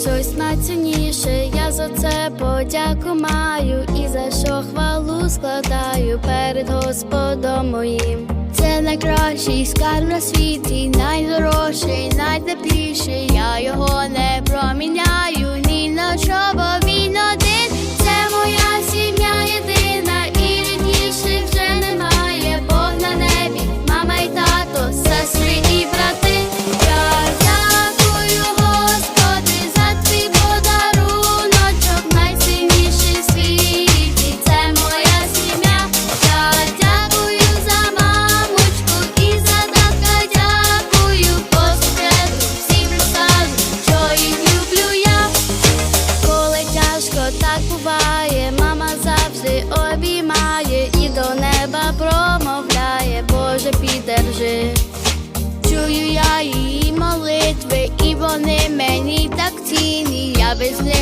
щось найцінніше, я за це подяку маю і за що хвалу складаю перед Господом моїм. Це найкращий скарб на світі, найдорожчий, найтепліший, я його так мама завжди обіймає і до неба промовляє, Боже, підержи. Чую я її молитви, і вони мені так цінні. Я без них.